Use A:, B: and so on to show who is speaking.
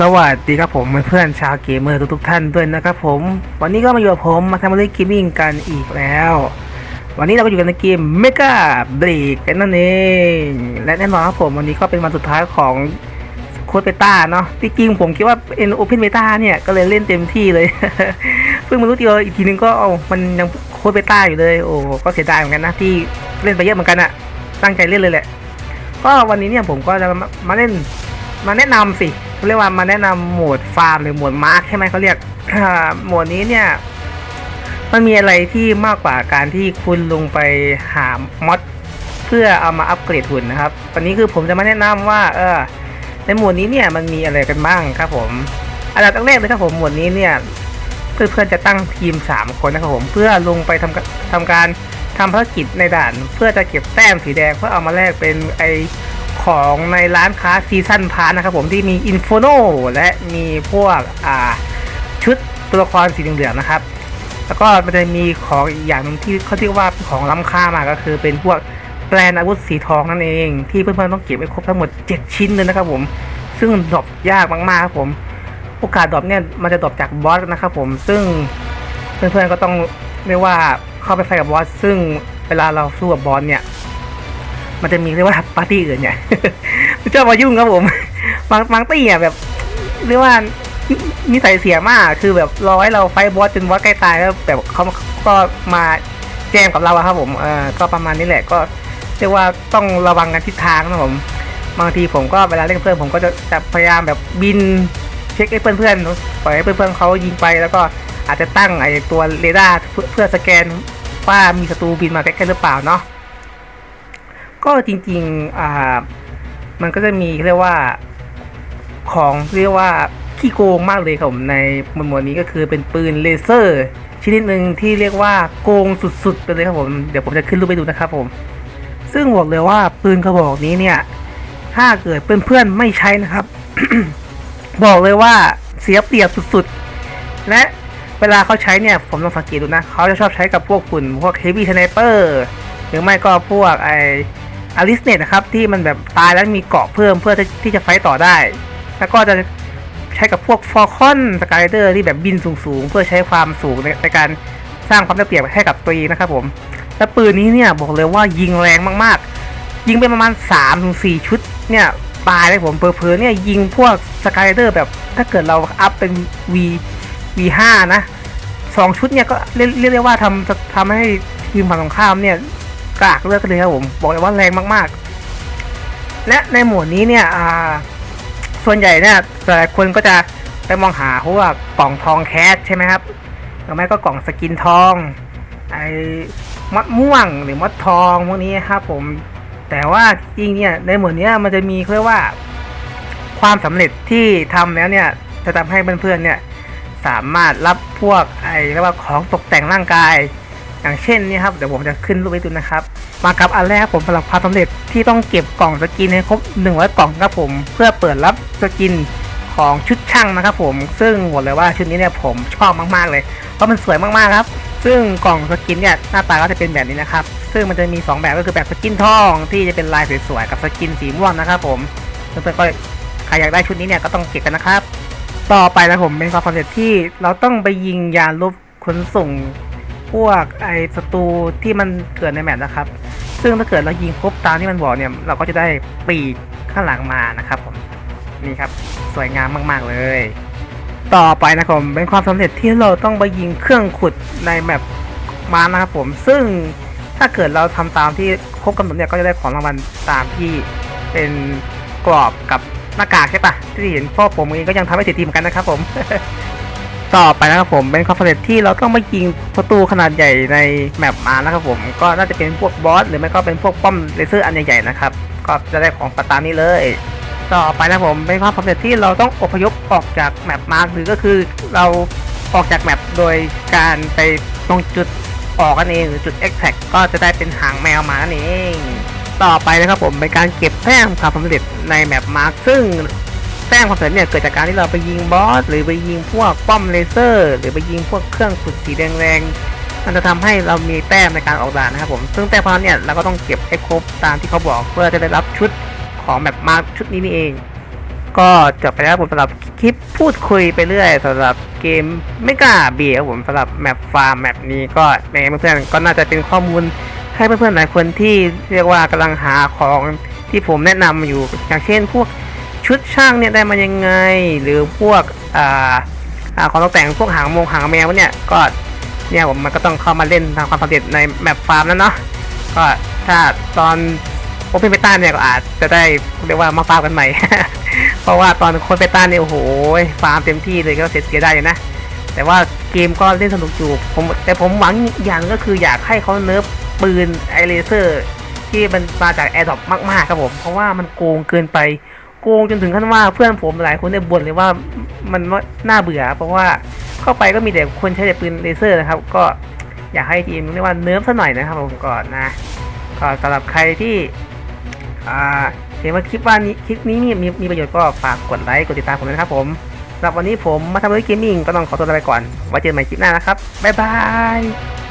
A: สวัสดีครับผมเพื่อนๆชาวเกมเมอร์ทุกๆท่านด้วยนะครับผม วันนี้ก็มาอยู่กับผมมาทำเรื่องเกมมิ่งกันอีกแล้ว วันนี้เราก็อยู่กันในเกม Mega Break กันนั่นเอง และแน่นอนครับผมวันนี้ก็เป็นวันสุดท้ายของโค้ดเบต้าเนาะที่จริงผมคิดว่าเป็น Open Beta เนี่ยก็เลยเล่นเต็มที่เลย เพิ่งมารู้ทีเดียวอีกทีนึงก็เอามันยังโค้ดเบต้าอยู่เลยโอ้ก็เสียดายเหมือนกันนะที่เล่นไปเยอะเหมือนกันอะตั้งใจเล่นเลยแหละก็วันนี้เนี่ยผมก็จะมามาเล่นมาแนะนำสิ เรียกว่ามาแนะนำโหมดฟาร์มหรือโหมดมาร์คใช่ไหมเขาเรียกโหมดนี้เนี่ย มันมีอะไรที่มากกว่าการที่คุณลงไปหามอดเพื่อเอามาอัปเกรดหุ่นนะครับ วันนี้คือผมจะมาแนะนำว่า เออ ในโหมดนี้เนี่ยมันมีอะไรกันบ้างครับผม อันดับแรกเลยครับผมโหมดนี้เนี่ยเพื่อนๆจะตั้งทีม 3 คนนะครับผมเพื่อลงไปทำกะทำการทำภารกิจในด่าน เพื่อจะเก็บแต้มสีแดงเพื่อเอามาแลกเป็นไอ ของในร้านค้าซีซันพาร์นะครับผมที่มีอินโฟโนและมีพวกอ่าชุดตัวละครสีเหลืองๆนะครับ แล้วก็มันจะมีของอีกอย่างหนึงที่เขาเรียกว่าของล้ำค่ามากก็คือเป็นพวกแปลนอาวุธสีทองนั่นเอง ที่เพื่อนๆต้องเก็บไว้ครบทั้งหมด 7 ชิ้นเลยนะครับผม ซึ่งดรอปยากมากๆครับผมโอกาสดรอปเนี่ยมันจะดรอปจากบอสนะครับผมซึ่งเพื่อนๆก็ต้องเรียกว่าเข้าไปไฟกับบอสซึ่งเวลาเราสู้กับบอสเนี่ย มันจะมีเรียกว่าปาร์ตี้อื่นเนี่ยไม่ชอบมายุ่งครับผมบางบางตี้อะแบบเรียกว่านิสัยเสียมากคือแบบรอให้เราไฟบอสจนบอสใกล้ตายแล้วแบบเขาก็มาแจมกับเราอะครับผมเออก็ประมาณนี้แหละก็เรียกว่าต้องระวังกันทิศทางนะผมบางทีผมก็เวลาเล่นเพื่อนผมก็จะจะพยายามแบบบินเช็คให้เพื่อนๆปล่อยให้เพื่อนๆเขายิงไปแล้วก็อาจจะตั้งไอ้ตัวเรดาร์เพื่อเพื่อสแกนว่ามีศัตรูบินมาใกล้ๆหรือเปล่าเนาะ ก็จริงๆอ่ามันก็จะมีเรียกว่าของเรียกว่าขี้โกงมากเลยครับผมในหมวดนี้ก็คือเป็นปืนเลเซอร์ชนิดหนึ่งที่เรียกว่าโกงสุดๆไปเลยครับผมเดี๋ยวผมจะขึ้นรูปไปดูนะครับผม ซึ่งบอกเลยว่าปืนกระบอกนี้เนี่ย ถ้าเกิดเพื่อนๆไม่ใช้นะครับ บอกเลยว่าเสียเปรียบสุดๆ และเวลาเขาใช้เนี่ยผมลองสังเกตดูนะเขาจะชอบใช้กับพวกหุ่นพวกเฮฟวี่สไนเปอร์หรือไม่ก็พวกไอ อาริสเนตนะครับที่มันแบบตายแล้วมีเกาะเพิ่มเพื่อที่จะไฟต่อได้ แล้วก็จะใช้กับพวกฟอร์คอนสกายเดอร์ที่แบบบินสูงๆ เพื่อใช้ความสูงในในการสร้างความได้เปรียบให้กับตัวเองนะครับผมและปืนนี้เนี่ยบอกเลยว่ายิงแรงมากๆ ยิงไปประมาณ3-4ถึง4ชุดเนี่ยตายเลยผมเพอๆเนี่ยยิงพวกสกายเดอร์แบบถ้าเกิดเราอัพเป็น V V5 นะสองชุดเนี่ยก็เรียกเรียกได้ว่าทำทำให้ทีมฝั่งตรงข้ามเนี่ย กากเลือดกันเลยครับผม บอกเลยว่าแรงมากๆ และในหมวดนี้เนี่ยส่วนใหญ่เนี่ยหลายคนก็จะไปมองหาพวกกล่องทองแคสใช่ไหมครับหรือไม่ก็กล่องสกินทองไอ้มดม่วงหรือมัดทองพวกนี้ครับผม แต่ว่าจริงเนี่ยในหมวดนี้มันจะมีเรียกว่าความสำเร็จที่ทำแล้วเนี่ยจะทำให้เพื่อนๆเนี่ยสามารถรับพวกไอ้เรียกว่าของตกแต่งร่างกาย อย่างเช่นนี่ครับเดี๋ยวผมจะขึ้นรูปให้ดูนะครับ มากับอันแรกผมสำหรับความสำเร็จที่ต้องเก็บกล่องสกินให้ครบ100กล่องครับผมเพื่อเปิดรับสกินของชุดช่างนะครับผมซึ่งบอกเลยว่าชุดนี้เนี่ยผมชอบมากๆเลย เพราะมันสวยมากๆครับ ซึ่งกล่องสกินเนี่ยหน้าตาก็จะเป็นแบบนี้นะครับ ซึ่งมันจะมี 2 แบบก็คือแบบสกินทองที่จะเป็นลายสวยๆกับสกินสีม่วงนะครับผมเพื่อนๆก็ใครอยากได้ชุดนี้เนี่ยก็ต้องเก็บกันนะครับ ต่อไปนะผมเป็นความสำเร็จที่เราต้องไปยิงยานลบขนส่ง พวกไอศัตรูที่มันเกิดในแมปนะครับ ซึ่งถ้าเกิดเรายิงครบตามที่มันบอกเนี่ย เราก็จะได้ปีกข้างหลังมานะครับผมนี่ครับสวยงามมากๆเลย ต่อไปนะครับผมเป็นความสำเร็จที่เราต้องไปยิงเครื่องขุดในแมปมานะครับผม ซึ่งถ้าเกิดเราทำตามที่ครบกำหนดเนี่ยก็จะได้ของรางวัลตามที่เป็นกรอบกับหน้ากากใช่ปะที่เห็นพ่อผมเองก็ยังทำให้เสียทีเหมอนกันนะครับผม ต่อไปนะครับผมเป็นความสำเร็จที่เราต้องมายิงประตูขนาดใหญ่ในแมปมานะครับผมก็น่าจะเป็นพวกบอสหรือไม่ก็เป็นพวกป้อมเลเซอร์อันใหญ่ๆนะครับก็จะได้ของประตามนี้เลยต่อไปนะครับผมเป็นความสำเร็จที่เราต้องอพยพออกจากแมปมาหรือก็คือเราออกจากแมปโดยการไปตรงจุดออกกันเองหรือจุด extract ก็จะได้เป็นหางแมวมานั่นเอง ต่อไปนะครับผมเป็นการเก็บแต้มความสำเร็จในแมปมาร์คซึ่ง แต้มความสำเร็จเนี่ยเกิดจากการที่เราไปยิงบอสหรือไปยิงพวกป้อมเลเซอร์ หรือไปยิงพวกเครื่องขุดสีแดงๆมันจะทำให้เรามีแต้มในการออกด่านนะครับผมซึ่งแต้มพวกเนี่ยเราก็ต้องเก็บให้ครบตามที่เขาบอกเพื่อจะได้รับชุดของแบบมาชุดนี้นี่เอง ก็จบไปแล้วผมสำหรับคลิปพูดคุยไปเรื่อยสำหรับเกมไม่กล้าเบียครับผมสำหรับแมปฟาร์มแมปนี้ก็ในเพื่อนๆก็น่าจะเป็นข้อมูลให้เพื่อนๆหลายคนที่เรียกว่ากำลังหาของที่ผมแนะนำอยู่อย่างเช่นพวก ชุดช่างเนี่ยได้มายังไง หรือพวกอ่าอ่าของตกแต่งพวกหางมงหางแมวเนี่ยก็เนี่ยผมมันก็ต้องเข้ามาเล่นทำความสำเร็จในแมปฟาร์มแล้วเนาะก็ถ้าตอนโอเพนเบต้าเนี่ยก็อาจจะได้เรียกว่ามาฟาร์มกันใหม่ เพราะว่าตอนโคนเบต้าเนี่ยโอ้โหฟาร์มเต็มที่เลยก็เสียเสียได้อยู่นะแต่ว่าเกมก็เล่นสนุกอยู่ผมแต่ผมหวังอย่างก็คืออยากให้เขาเนิร์ฟปืนไอเลเซอร์ที่มันมาจากแอร์ดรอปมากๆครับผม เพราะว่ามันโกงเกินไป โกงจนถึงขั้นว่าเพื่อนผมหลายคนเนี่ยบ่นเลยว่ามันน่าเบื่อ เพราะว่าเข้าไปก็มีแต่คนใช้แต่ปืนเลเซอร์นะครับ ก็อยากให้ทีมเรียกว่าเนิร์ฟซะหน่อยนะครับผมก่อนนะก็สำหรับใครที่เห็นว่าคลิปว่านี้คลิปนี้มีมีมีประโยชน์ก็ฝากกดไลค์กดติดตามผมนะครับผมสำหรับวันนี้ผมมาทำเรื่องเกมมิ่งก็ต้องขอตัวลาไปก่อนไว้เจอกันใหม่คลิปหน้านะครับบ๊ายบาย